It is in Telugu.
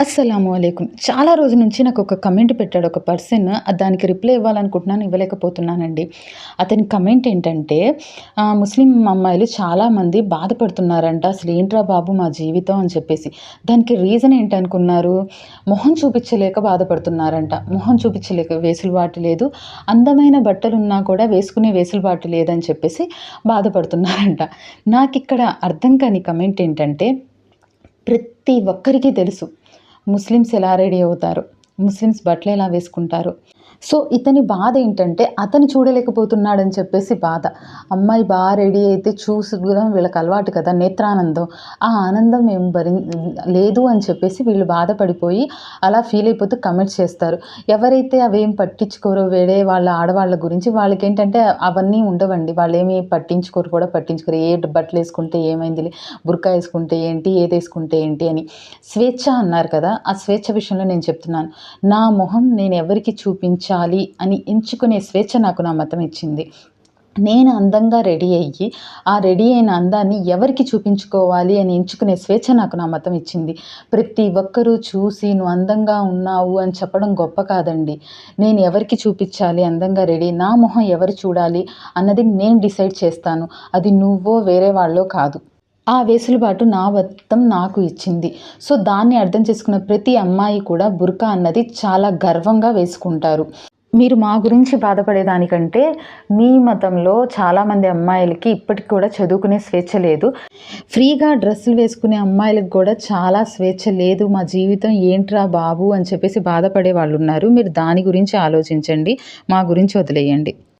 అస్సలాము అలైకుం. చాలా రోజుల నుంచి నాకు ఒక కమెంట్ పెట్టాడు ఒక పర్సన్. దానికి రిప్లై ఇవ్వాలనుకుంటున్నాను ఇవ్వలేకపోతున్నానండి. అతని కమెంట్ ఏంటంటే ముస్లిం అమ్మాయిలు చాలామంది బాధపడుతున్నారంట. అసలు ఏంట్రా బాబు మా జీవితం? అని చెప్పేసి. దానికి రీజన్ ఏంటనుకున్నారు మొహం చూపించలేక బాధపడుతున్నారంట. మొహం చూపించలేక వేసులుబాటు లేదు. అందమైన బట్టలు ఉన్నా కూడా వేసుకునే వేసులుబాటు లేదని చెప్పేసి బాధపడుతున్నారంట. నాకు ఇక్కడ అర్థం కాని కమెంట్ ఏంటంటే ప్రతి ఒక్కరికి తెలుసు. ముస్లిమ్స్ ఎలా రెడీ అవుతారు? ముస్లిమ్స్ బట్టలు ఎలా వేసుకుంటారు? సో ఇతని బాధ ఏంటంటే అతను చూడలేకపోతున్నాడని చెప్పేసి బాధ. అమ్మాయి బాగా రెడీ అయితే చూసుకోవడం వీళ్ళకి అలవాటు కదా నేత్రానందం. ఆ ఆనందం ఏం భరి లేదు అని చెప్పేసి వీళ్ళు బాధపడిపోయి అలా ఫీల్ అయిపోతూ కమెంట్స్ చేస్తారు. ఎవరైతే అవేం పట్టించుకోరో వేరే వాళ్ళ ఆడవాళ్ళ గురించి వాళ్ళకి ఏంటంటే అవన్నీ ఉండవండి. వాళ్ళు ఏమి పట్టించుకోరు కూడా పట్టించుకోరు. ఏ బట్టలు వేసుకుంటే ఏమైంది బుర్కా వేసుకుంటే ఏంటి ఏది వేసుకుంటే ఏంటి అని. స్వేచ్ఛ అన్నారు కదా ఆ స్వేచ్ఛ విషయంలో నేను చెప్తున్నాను. నా మొహం నేను ఎవరికి ధరించాలి అని ఎంచుకునే స్వేచ్ఛ నాకు నా మతం ఇచ్చింది. నేను అందంగా రెడీ అయ్యి ఆ రెడీ అయిన అందాన్ని ఎవరికి చూపించుకోవాలి అని ఎంచుకునే స్వేచ్ఛ నాకు నా మతం ఇచ్చింది. ప్రతి ఒక్కరూ చూసి నువ్వు అందంగా ఉన్నావు అని చెప్పడం గొప్ప కాదండి. నేను ఎవరికి చూపించాలి అందంగా రెడీ నా మొహం ఎవరు చూడాలి అన్నది నేను డిసైడ్ చేస్తాను. అది నువ్వో వేరే వాళ్ళో కాదు. ఆ వెసులుబాటు నా వత్తం నాకు ఇచ్చింది. సో దాన్ని అర్థం చేసుకున్న ప్రతి అమ్మాయి కూడా బుర్కా అన్నది చాలా గర్వంగా వేసుకుంటారు. మీరు మా గురించి బాధపడేదానికంటే మీ మతంలో చాలామంది అమ్మాయిలకి ఇప్పటికి కూడా చదువుకునే స్వేచ్ఛ లేదు. ఫ్రీగా డ్రెస్సులు వేసుకునే అమ్మాయిలకు కూడా చాలా స్వేచ్ఛ లేదు. మా జీవితం ఏంట్రా బాబు అని చెప్పేసి బాధపడే వాళ్ళు ఉన్నారు మీరు దాని గురించి ఆలోచించండి. మా గురించి వదిలేయండి.